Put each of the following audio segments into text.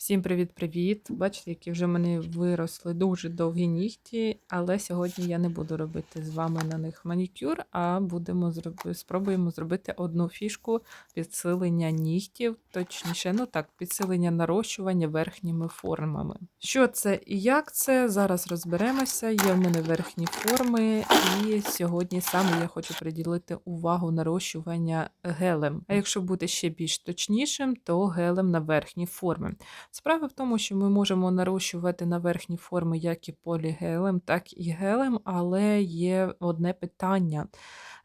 Всім привіт-привіт! Бачите, які вже в мене виросли дуже довгі нігті, але сьогодні я не буду робити з вами на них манікюр, а будемо зроби, спробуємо зробити одну фішку підсилення нігтів, точніше, ну так, підсилення нарощування верхніми формами. Що це і як це? Зараз розберемося. Є в мене верхні форми, і сьогодні саме я хочу приділити увагу нарощування гелем. А якщо бути ще більш точнішим, то гелем на верхні форми. Справа в тому, що ми можемо нарощувати на верхні форми як і полігелем, так і гелем, але є одне питання.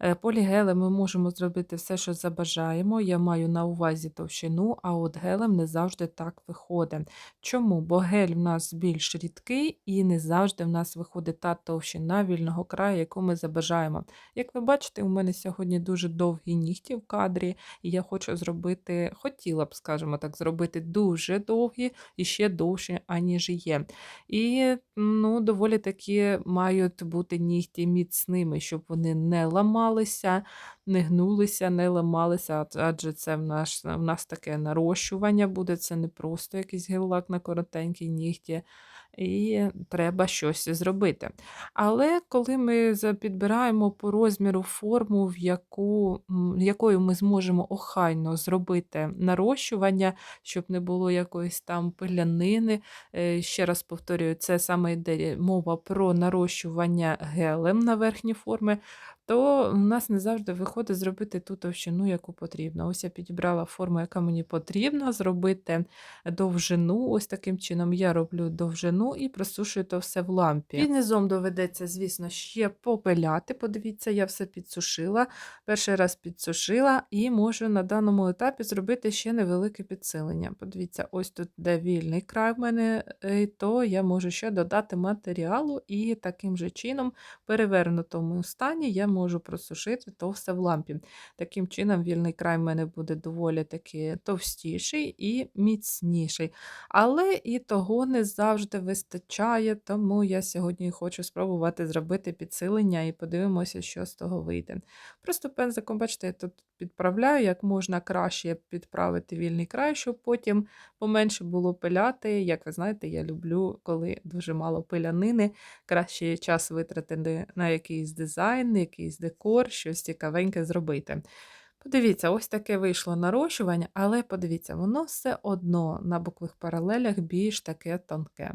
Е, Полігелем ми можемо зробити все, що забажаємо. Я маю на увазі товщину, а от гелем не завжди так виходить. Чому? Бо гель в нас більш рідкий і не завжди в нас виходить та товщина вільного краю, яку ми забажаємо. Як ви бачите, у мене сьогодні дуже довгі нігті в кадрі, і я хочу зробити, хотіла б, скажімо так, зробити дуже довгі і ще довше, аніж є. І ну, доволі таки мають бути нігті міцними, щоб вони не ламалися, не гнулися, не ламалися, адже це в нас, в нас таке нарощування буде, це не просто якийсь гель-лак на коротенькій нігті. І треба щось зробити. Але коли ми підбираємо по розміру форму, в яку, якою ми зможемо охайно зробити нарощування, щоб не було якоїсь там пилянини. Е, Ще раз повторюю, це саме йде мова про нарощування гелем на верхні форми, то у нас не завжди виходить зробити ту товщину, яку потрібно. Ось я підібрала форму, яка мені потрібна, зробити довжину. Ось таким чином я роблю довжину і просушую то все в лампі. Під низом доведеться, звісно, ще попиляти. Подивіться, я все підсушила. Перший раз підсушила і можу на даному етапі зробити ще невелике підсилення. Подивіться, ось тут де вільний край в мене, е, то я можу ще додати матеріалу, і таким же чином, перевернутому стані, я можу просушити то все в лампі. Таким чином, вільний край в мене буде доволі таки товстіший і міцніший. Але і того не завжди вистачає, тому я сьогодні хочу спробувати зробити підсилення і подивимося, що з того вийде. Просто пензиком, бачите, я тут підправляю, як можна краще підправити вільний край, щоб потім поменше було пиляти. Як ви знаєте, я люблю, коли дуже мало пилянини, краще час витратити на якийсь дизайн, якийсь декор, щось цікавеньке зробити. Подивіться, ось таке вийшло нарощування, але подивіться, воно все одно на бокових паралелях більш таке тонке.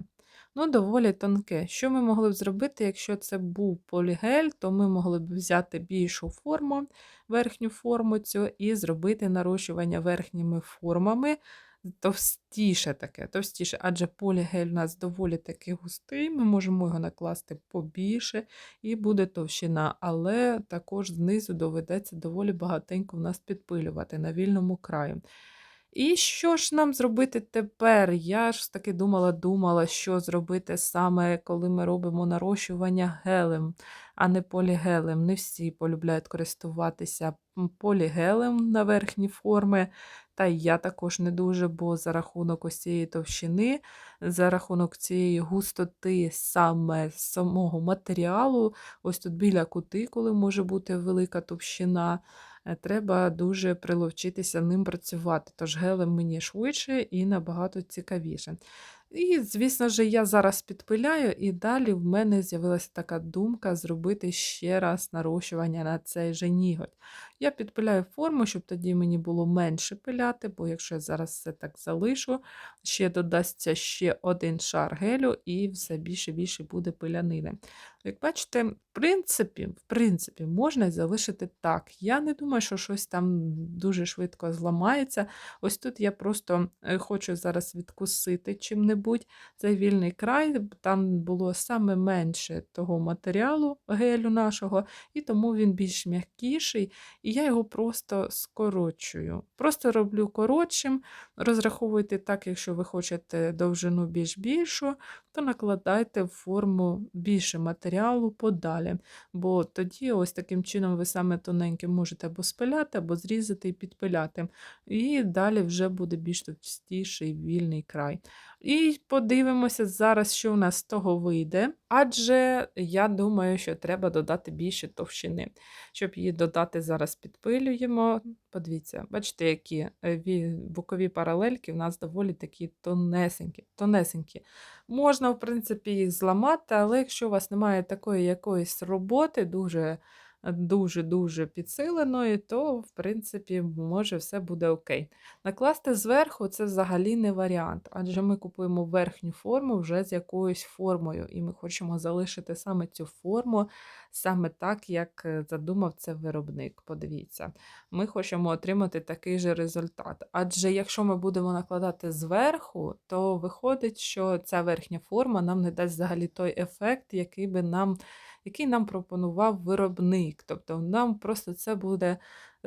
Ну, доволі тонке. Що ми могли б зробити, якщо це був полігель, то ми могли б взяти більшу форму, верхню форму цю, і зробити нарощування верхніми формами. Товстіше таке, товстіше, адже полігель у нас доволі таки густий, ми можемо його накласти побільше і буде товщина, але також знизу доведеться доволі багатенько в нас підпилювати на вільному краю. І що ж нам зробити тепер? Я ж таки думала, думала, що зробити саме, коли ми робимо нарощування гелем, а не полігелем. Не всі полюбляють користуватися полігелем на верхні форми. Та й я також не дуже, бо за рахунок ось цієї товщини, за рахунок цієї густоти саме самого матеріалу, ось тут біля кутикули може бути велика товщина. Е, Треба дуже приловчитися ним працювати. Тож гелем мені швидше і набагато цікавіше. І, звісно ж, я зараз підпиляю, і далі в мене з'явилася така думка зробити ще раз нарощування на цей же ніготь. Я підпиляю форму, щоб тоді мені було менше пиляти, бо якщо я зараз все так залишу, ще додасться ще один шар гелю, і все більше більше буде пилянини. Як бачите, в принципі, в принципі, можна залишити так. Я не думаю, що щось там дуже швидко зламається. Ось тут я просто е, хочу зараз відкусити чим-небудь цей вільний край, там було саме менше того матеріалу гелю нашого, і тому він більш м'якіший, і я його просто скорочую. Просто роблю коротшим, розраховуйте так, якщо ви хочете довжину більш більшу, то накладайте в форму більше матеріалу подалі. Бо тоді, ось таким чином, ви саме тоненьке можете або спиляти, або зрізати і підпиляти. І далі вже буде більш товстіший вільний край. І подивимося зараз, що в нас з того вийде. Адже я думаю, що треба додати більше товщини. Щоб її додати, зараз підпилюємо. Подивіться, бачите, які е, бокові паралельки в нас доволі такі тонесенькі. тонесенькі. Можна, в принципі, їх зламати, але якщо у вас немає такої якоїсь роботи, дуже дуже-дуже підсиленої, то, в принципі, може все буде окей. Накласти зверху це взагалі не варіант, адже ми купуємо верхню форму вже з якоюсь формою, і ми хочемо залишити саме цю форму, саме так, як е, задумав це виробник. Подивіться, ми хочемо отримати такий же результат. Адже якщо ми будемо накладати зверху, то виходить, що ця верхня форма нам не дасть взагалі той ефект, який би нам який нам пропонував виробник. Тобто нам просто це буде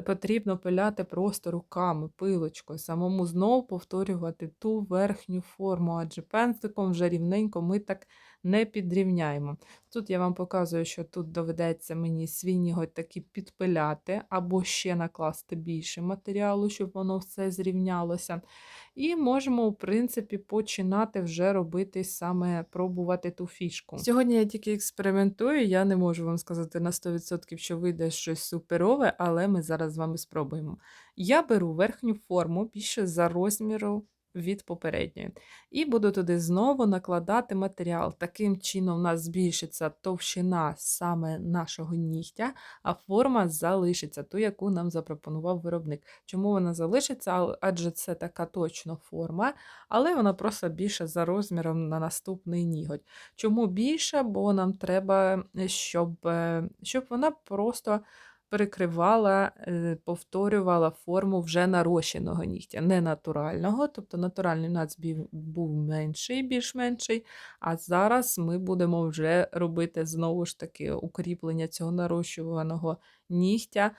потрібно пиляти просто руками, пилочкою, самому знову повторювати ту верхню форму, адже пензликом вже рівненько ми так не підрівняємо. Тут я вам показую, що тут доведеться мені свій ніготь таки підпиляти, або ще накласти більше матеріалу, щоб воно все зрівнялося. І можемо, в принципі, починати вже робити саме пробувати ту фішку. Сьогодні я тільки експериментую, я не можу вам сказати на 100%, що вийде щось суперове, але ми зараз з вами спробуємо. Я беру верхню форму більше за розміру від попередньої. І буду туди знову накладати матеріал. Таким чином, у нас збільшиться товщина саме нашого нігтя, а форма залишиться, ту, яку нам запропонував виробник. Чому вона залишиться? Адже це така точно форма, але вона просто більша за розміром на наступний ніготь. Чому більше? Бо нам треба, щоб, е, щоб вона просто перекривала, е, повторювала форму вже нарощеного нігтя, не натурального. Тобто натуральний у був менший, більш менший. А зараз ми будемо вже робити знову ж таки укріплення цього нарощуваного нігтя,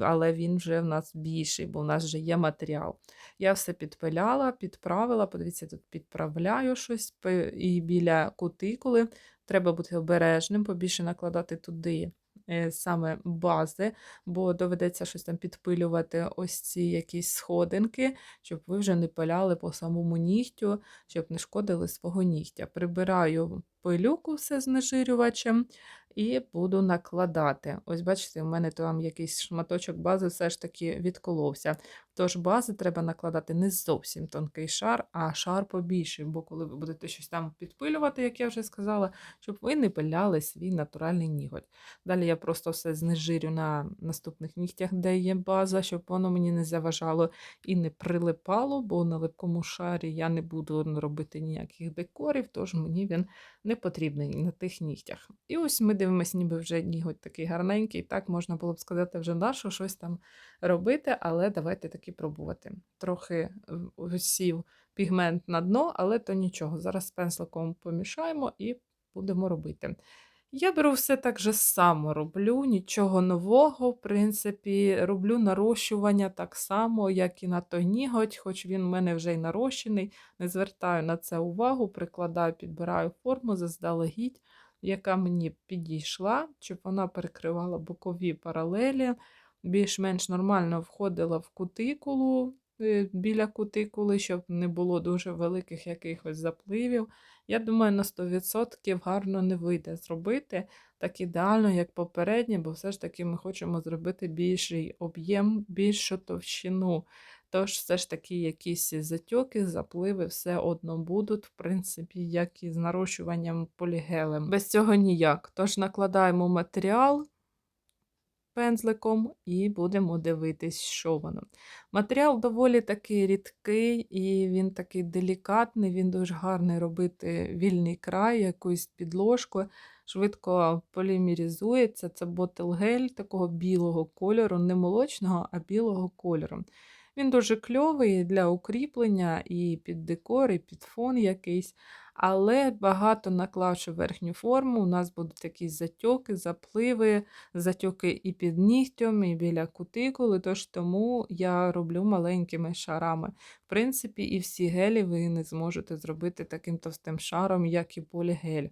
але він вже в нас більший, бо в нас вже є матеріал. Я все підпиляла, підправила, подивіться, тут підправляю щось і біля кутикули. Треба бути обережним, побільше накладати туди саме бази, бо доведеться щось там підпилювати ось ці якісь сходинки, щоб ви вже не пиляли по самому нігтю, щоб не шкодили свого нігтя. Прибираю пилюку все знежирювачем і буду накладати. Ось, бачите, у мене там якийсь шматочок бази все ж таки відколовся. Тож бази треба накладати не зовсім тонкий шар, а шар побільший, бо коли ви будете щось там підпилювати, як я вже сказала, щоб ви не пиляли свій натуральний ніготь. Далі я просто все знежирю на наступних нігтях, де є база, щоб воно мені не заважало і не прилипало, бо на липкому шарі я не буду робити ніяких декорів, тож мені він не потрібний на тих нігтях. І ось ми дивимося, ніби вже ніготь такий гарненький. Так можна було б сказати, вже нашу щось там робити, але давайте таки пробувати. Трохи сів пігмент на дно, але то нічого. Зараз пензликом помішаємо і будемо робити. Я беру все так же само роблю, нічого нового, в принципі, роблю нарощування так само, як і на той ніготь, хоч він в мене вже й нарощений. Не звертаю на це увагу, прикладаю, підбираю форму заздалегідь, яка мені підійшла, щоб вона перекривала бокові паралелі, більш-менш нормально входила в кутикулу. Е, біля кутикули, щоб не було дуже великих якихось запливів. Я думаю, на 100% гарно не вийде зробити так ідеально, як попереднє, бо все ж таки ми хочемо зробити більший об'єм, більшу товщину. Тож, все ж таки, якісь затьоки, запливи все одно будуть, в принципі, як і з нарощуванням полігелем. Без цього ніяк. Тож накладаємо матеріал пензликом і будемо дивитись, що воно. Матеріал доволі такий рідкий, і він такий делікатний, він дуже гарний робити вільний край, якусь підложку. Швидко полімерізується. Це ботл-гель такого білого кольору, не молочного, а білого кольору. Він дуже кльовий для укріплення і під декор, і під фон якийсь. Але багато наклавши верхню форму, у нас будуть якісь затьоки, запливи, затьоки і під нігтем, і біля кутикули, тож тому я роблю маленькими шарами. В принципі, і всі гелі ви не зможете зробити таким товстим шаром, як і полігель.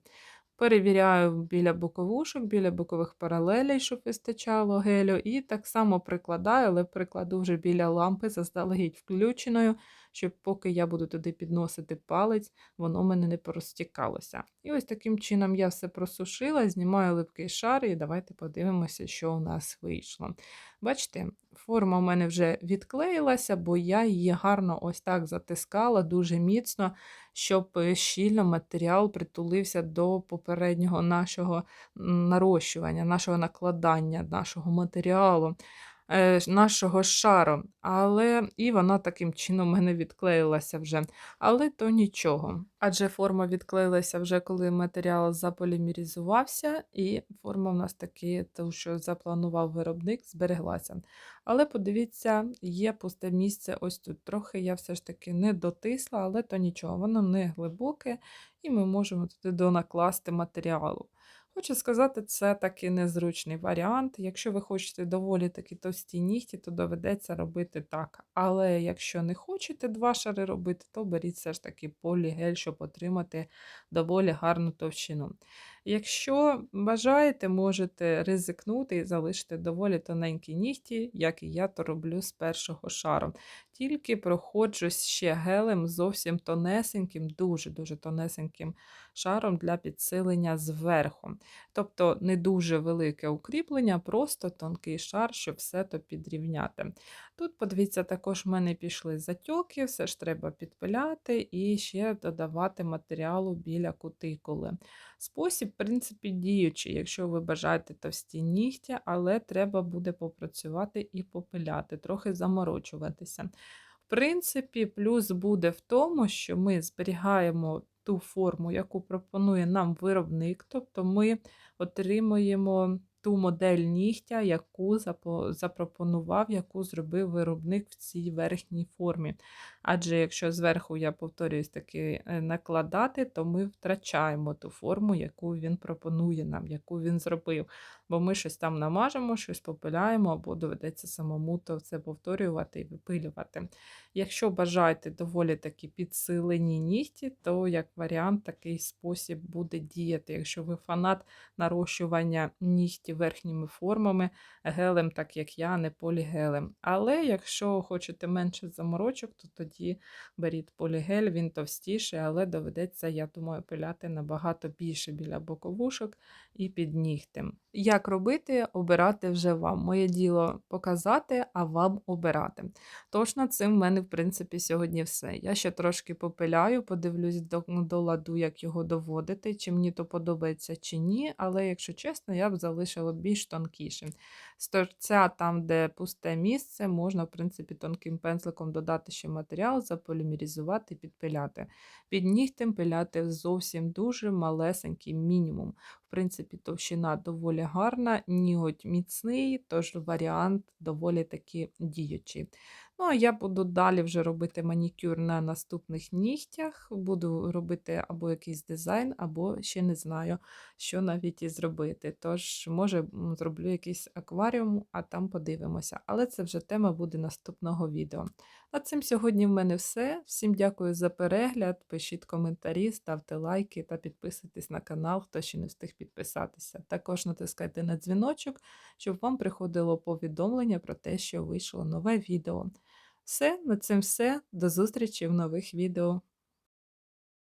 Перевіряю біля боковушок, біля бокових паралелей, щоб вистачало гелю, і так само прикладаю, але прикладу вже біля лампи заздалегідь включеною, щоб поки я буду туди підносити палець, воно мене не порозтікалося. І ось таким чином я все просушила, знімаю липкий шар, і давайте подивимося, що у нас вийшло. Бачите, форма в мене вже відклеїлася, бо я її гарно ось так затискала дуже міцно, щоб е, щільно матеріал притулився до попереднього нашого нарощування, нашого накладання, нашого матеріалу, нашого шару. Але і вона таким чином мене відклеїлася вже. Але то нічого. Адже форма відклеїлася вже коли матеріал заполімеризувався, і форма в нас таки, ту, що запланував виробник, збереглася. Але подивіться, є пусте місце ось тут. Трохи я все ж таки не дотисла, але то нічого, воно не глибоке, і ми можемо туди донакласти матеріалу. Хочу сказати, це такий незручний варіант. Якщо ви хочете доволі такі товсті нігті, то доведеться робити так. Але якщо не хочете два шари робити, то беріть все ж таки полігель, щоб отримати доволі гарну товщину. Якщо бажаєте, можете ризикнути і залишити доволі тоненькі нігті, як і я то роблю з першого шару. Тільки проходжусь ще гелем зовсім тонесеньким, дуже-дуже тонесеньким шаром для підсилення зверху. Тобто не дуже велике укріплення, просто тонкий шар, щоб все то підрівняти. Тут, подивіться, також в мене пішли затьоки, все ж треба підпиляти і ще додавати матеріалу біля кутикули. Спосіб, в принципі, діючий, якщо ви бажаєте товсті нігтя, але треба буде попрацювати і попиляти, трохи заморочуватися. В принципі, плюс буде в тому, що ми зберігаємо ту форму, яку пропонує нам виробник, тобто ми отримуємо ту модель нігтя, яку запропонував, яку зробив виробник в цій верхній формі. Адже якщо зверху, я повторююсь, таки е, накладати, то ми втрачаємо ту форму, яку він пропонує нам, яку він зробив. Бо ми щось там намажемо, щось попиляємо, або доведеться самому то це повторювати і випилювати. Якщо бажаєте доволі такі підсилені нігті, то як варіант такий спосіб буде діяти. Якщо ви фанат нарощування нігтів верхніми формами, гелем, так як я, не полігелем. Але якщо хочете менше заморочок, то тоді беріть полігель, він товстіший, але доведеться, я думаю, пиляти набагато більше біля боковушок і під нігтем. Як робити, обирати вже вам. Моє діло показати, а вам обирати. Тож над цим в мене, в принципі, сьогодні все. Я ще трошки попиляю, подивлюсь до, до ладу, як його доводити, чи мені то подобається, чи ні. Але, якщо чесно, я б залишила більш тонкішим. З торця, там, де пусте місце, можна, в принципі, тонким пензликом додати ще матеріал, заполімеризувати, підпиляти. Під нігтем пиляти зовсім дуже малесенький мінімум. В принципі, товщина доволі гарна, ніготь міцний, тож варіант доволі таки діючий. Ну, а я буду далі вже робити манікюр на наступних нігтях. Буду робити або якийсь дизайн, або ще не знаю, що навіть і зробити. Тож, може, зроблю якийсь акваріум, а там подивимося. Але це вже тема буде наступного відео. На цим сьогодні в мене все. Всім дякую за перегляд. Пишіть коментарі, ставте лайки та підписуйтесь на канал, хто ще не встиг підписатися. Також натискайте на дзвіночок, щоб вам приходило повідомлення про те, що вийшло нове відео. Все, на цим все. До зустрічі в нових відео.